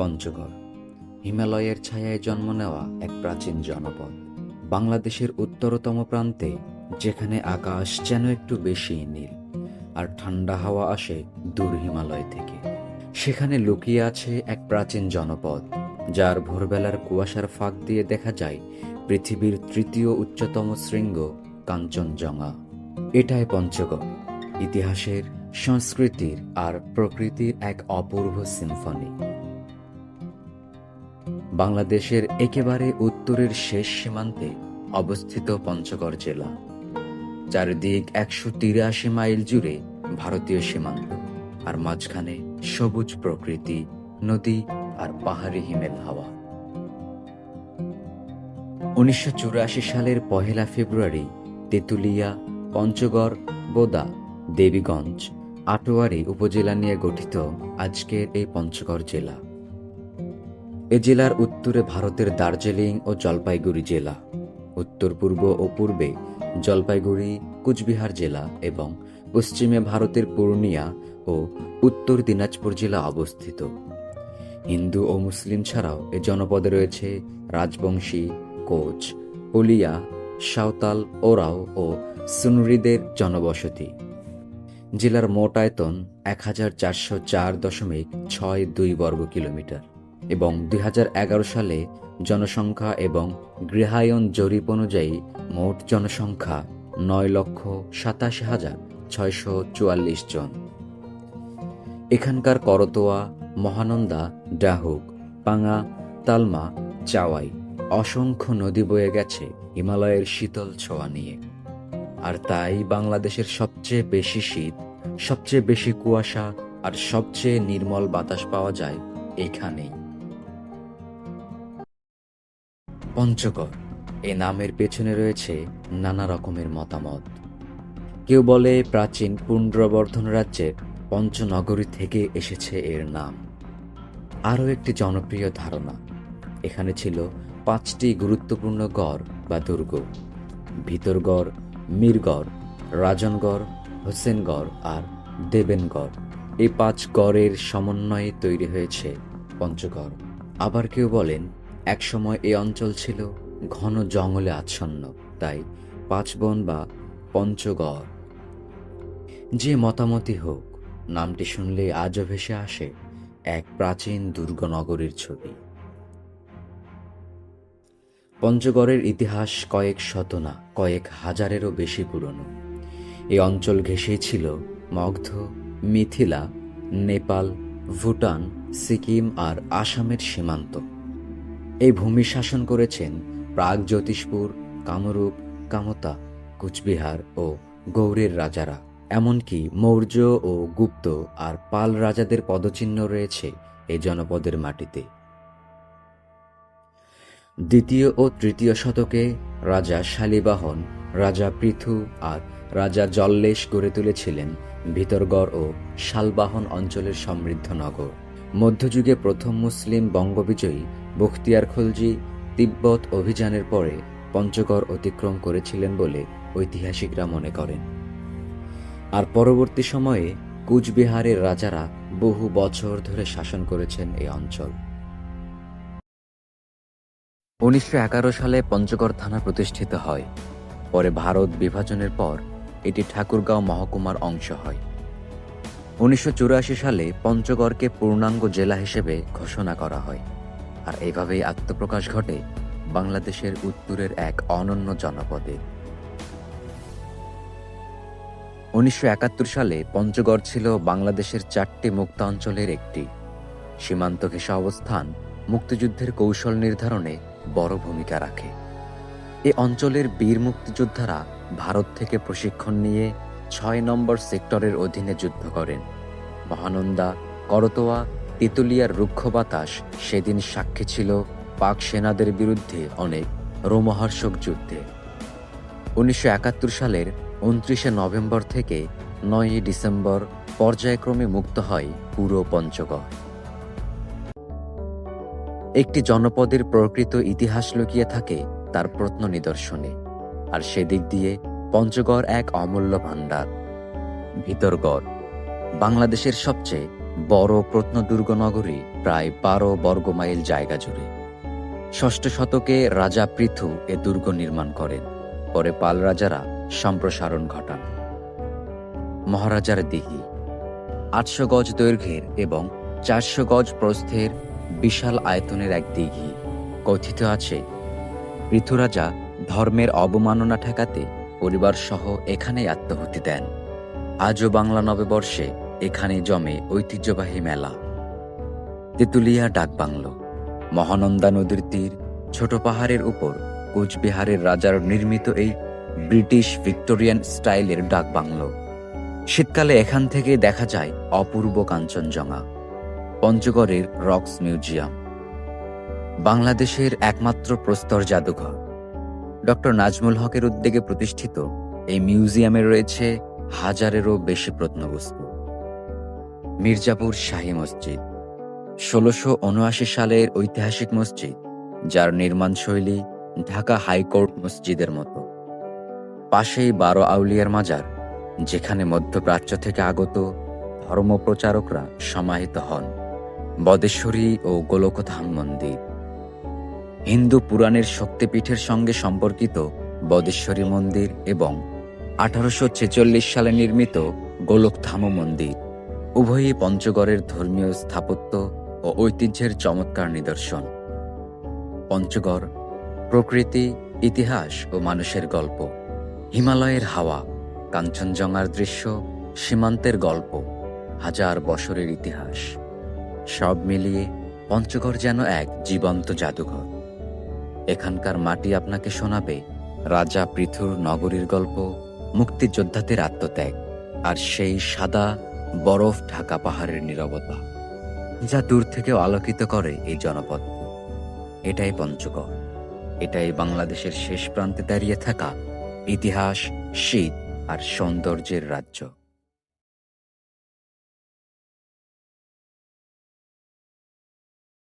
পঞ্চগড়। হিমালয়ের ছায়ায় জন্ম নেওয়া এক প্রাচীন জনপদ। বাংলাদেশের উত্তরতম প্রান্তে, যেখানে আকাশ যেন একটু বেশি নীল, আর ঠান্ডা হাওয়া আসে দূর হিমালয় থেকে। সেখানে লুকিয়ে আছে এক প্রাচীন জনপদ, যার ভোরবেলার কুয়াশার ফাঁক দিয়ে দেখা যায় পৃথিবীর তৃতীয় উচ্চতম শৃঙ্গ কাঞ্চনজঙ্ঘা। এটাই পঞ্চগড়, ইতিহাসের, সংস্কৃতির, আর প্রকৃতির এক অপূর্ব সিম্ফনি। বাংলাদেশের একেবারে উত্তরের শেষ সীমান্তে অবস্থিত পঞ্চগড় জেলা। চারিদিক একশো তিরাশি মাইল জুড়ে ভারতীয় সীমান্ত, আর মাঝখানে সবুজ প্রকৃতি, নদী আর পাহাড়ি হিমেল হাওয়া। উনিশশো চুরাশি সালের পহেলা ফেব্রুয়ারি তেঁতুলিয়া, পঞ্চগড়, বোদা, দেবীগঞ্জ, আটোয়ারি উপজেলা নিয়ে গঠিত আজকের এই পঞ্চগড় জেলা। এ জেলার উত্তরে ভারতের দার্জিলিং ও জলপাইগুড়ি জেলা, উত্তর পূর্ব ও পূর্বে জলপাইগুড়ি, কুচবিহার জেলা এবং পশ্চিমে ভারতের পূর্ণিয়া ও উত্তর দিনাজপুর জেলা অবস্থিত। হিন্দু ও মুসলিম ছাড়াও এ জনপদে রয়েছে রাজবংশী, কোচ, পুলিয়া, সাঁওতাল, ওরাও ও সুনরিদের জনবসতি। জেলার মোট আয়তন এক হাজার চারশো চার দশমিক ছয় দুই বর্গ কিলোমিটার। এবং দুই হাজার এগারো সালে জনসংখ্যা এবং গৃহায়ন জরিপ অনুযায়ী মোট জনসংখ্যা নয় লক্ষ সাতাশি হাজার ছয়শো চুয়াল্লিশ জন। এখানকার করতোয়া, মহানন্দা, ডাহুক, পাঙা, তালমা, চাওয়াই অসংখ্য নদী বয়ে গেছে হিমালয়ের শীতল ছোঁয়া নিয়ে। আর তাই বাংলাদেশের সবচেয়ে বেশি শীত, সবচেয়ে বেশি কুয়াশা আর সবচেয়ে নির্মল বাতাস পাওয়া যায় এখানেই। পঞ্চগড়। এ নামের পেছনে রয়েছে নানা রকমের মতামত। কেউ বলে প্রাচীন পুণ্ড্রবর্ধন রাজ্যের পঞ্চনগরী থেকে এসেছে এর নাম। আরও একটি জনপ্রিয় ধারণা, এখানে ছিল পাঁচটি গুরুত্বপূর্ণ গড় বা দুর্গ। ভিতরগড়, মীরগড়, রাজনগড়, হোসেনগড় আর দেবেনগড়। এই পাঁচ গড়ের সমন্বয়ে তৈরি হয়েছে পঞ্চগড়। আবার কেউ বলেন একসময় এই অঞ্চল ছিল ঘন জঙ্গলে আচ্ছন্ন, তাই পাঁচবন বা পঞ্চগড়। যে মতামতই হোক, নামটি শুনলে আজও ভেসে আসে এক প্রাচীন দুর্গনগরীর ছবি। পঞ্চগড়ের ইতিহাস কয়েক শত না, কয়েক হাজারেরও বেশি পুরনো। এই অঞ্চল ঘেঁষেই ছিল মগ্ধ, মিথিলা, নেপাল, ভুটান, সিকিম আর আসামের সীমান্ত। এই ভূমি শাসন করেছেন প্রাগ জ্যোতিষপুর, কামরূপ, কামতা, কুচবিহার ও গৌড়ের রাজারা। এমনকি মৌর্য ও গুপ্ত আর পাল রাজাদের পদচিহ্ন রয়েছে এই জনপদের মাটিতে। দ্বিতীয় ও তৃতীয় শতকে রাজা শালিবাহন, রাজা পৃথু আর রাজা জল্লেশ গড়ে তুলেছিলেন ভিতরগড় ও শালবাহন অঞ্চলের সমৃদ্ধ নগর। মধ্যযুগে প্রথম মুসলিম বঙ্গবিজয়ী বখতিয়ার খলজি তিব্বত অভিযানের পরে পঞ্চগড় অতিক্রম করেছিলেন বলে ঐতিহাসিকরা মনে করেন। আর পরবর্তী সময়ে কুচবিহারের রাজারা বহু বছর ধরে শাসন করেছেন এই অঞ্চল। উনিশশো এগারো সালে পঞ্চগড় থানা প্রতিষ্ঠিত হয়। পরে ভারত বিভাজনের পর এটি ঠাকুরগাঁও মহকুমার অংশ হয়। উনিশশো চুরাশি সালে পঞ্চগড়কে পূর্ণাঙ্গ জেলা হিসেবে ঘোষণা করা হয়। আর এভাবেই আত্মপ্রকাশ ঘটে বাংলাদেশের উত্তরের এক অনন্য জনপদে। উনিশশো একাত্তর সালে পঞ্চগড় ছিল বাংলাদেশের চারটি মুক্তাঞ্চলের একটি। সীমান্ত ঘেঁষা অবস্থান মুক্তিযুদ্ধের কৌশল নির্ধারণে বড় ভূমিকা রাখে। এ অঞ্চলের বীর মুক্তিযোদ্ধারা ভারত থেকে প্রশিক্ষণ নিয়ে ছয় নম্বর সেক্টরের অধীনে যুদ্ধ করেন। মহানন্দা, করতোয়া তেতুলিয়ার রুক্ষ বাতাস সেদিন সাক্ষী ছিল পাক সেনাদের বিরুদ্ধে অনেক রোমহর্ষক যুদ্ধে। উনিশশো একাত্তর সালের উনত্রিশে নভেম্বর থেকে নয়ই ডিসেম্বর পর্যায়ক্রমে মুক্ত হয় পুরো পঞ্চগড়। একটি জনপদের প্রকৃত ইতিহাস লুকিয়ে থাকে তার প্রত্ন নিদর্শনে আর সেদিক দিয়ে পঞ্চগড় এক অমূল্য ভাণ্ডার। ভিতরগড় বাংলাদেশের সবচেয়ে বড় প্রত্নদুর্গ নগরী প্রায় বারো বর্গমাইল জায়গা জুড়ে। ষষ্ঠ শতকে রাজা পৃথু এ দুর্গ নির্মাণ করেন, পরে পাল রাজারা সম্প্রসারণ ঘটান। মহারাজার দিঘি, আটশো গজ দৈর্ঘ্যের এবং চারশো গজ প্রস্থের বিশাল আয়তনের এক দিঘি কথিত আছে। পৃথুরাজা ধর্মের অবমাননা ঠেকাতে পরিবার সহ এখানেই আত্মহতি দেন। আজও বাংলা নববর্ষে এখানে জমে ঐতিহ্যবাহী মেলা। তেতুলিয়া ডাকবাংলো মহানন্দা নদীর তীর, ছোট পাহাড়ের উপর কোচবিহারের রাজার নির্মিত এই ব্রিটিশ ভিক্টোরিয়ান স্টাইলের ডাকবাংলো শীতকালে এখান থেকে দেখা যায় অপূর্ব কাঞ্চনজঙ্ঘা, পঞ্চগড়ের রক্স মিউজিয়াম। বাংলাদেশের একমাত্র প্রস্তর জাদুঘর। ডক্টর নাজমুল হকের উদ্যোগে প্রতিষ্ঠিত এই মিউজিয়ামে রয়েছে হাজারেরও বেশি প্রত্নবস্তু। মির্জাপুর শাহী মসজিদ। ষোলোশো উনআশি সালের ঐতিহাসিক মসজিদ, যার নির্মাণশৈলী ঢাকা হাইকোর্ট মসজিদের মতো। পাশেই বারো আউলিয়ার মাজার, যেখানে মধ্যপ্রাচ্য থেকে আগত ধর্মপ্রচারকরা সমাহিত হন। বদেশ্বরী ও গোলকধাম মন্দির। হিন্দু পুরাণের শক্তিপীঠের সঙ্গে সম্পর্কিত বদেশ্বরী মন্দির এবং আঠারোশো ছেচল্লিশ সালে নির্মিত গোলকধাম মন্দির। উভয়ই পঞ্চগড়ের ধর্মীয় স্থাপত্য ও ঐতিহ্যের চমৎকার নিদর্শন। পঞ্চগড় প্রকৃতি, ইতিহাস ও মানুষের গল্প। হিমালয়ের হাওয়া, কাঞ্চনজঙ্ঘার দৃশ্য, সীমান্তের গল্প, হাজার বছরের ইতিহাস। সব মিলিয়ে পঞ্চগড় যেন এক জীবন্ত জাদুঘর। এখানকার মাটি আপনাকে শোনাবে রাজা পৃথুর নগরীর গল্প, মুক্তিযোদ্ধাদের আত্মত্যাগ, আর সেই সাদা বরফ ঢাকা পাহাড়ের নিরবতা, যা দূর থেকে আলোকিত করে এই জনপদ। এটাই পঞ্চগড়। এটাই বাংলাদেশের শেষ প্রান্তে দাঁড়িয়ে থাকা ইতিহাস, শীত আর সৌন্দর্যের রাজ্য।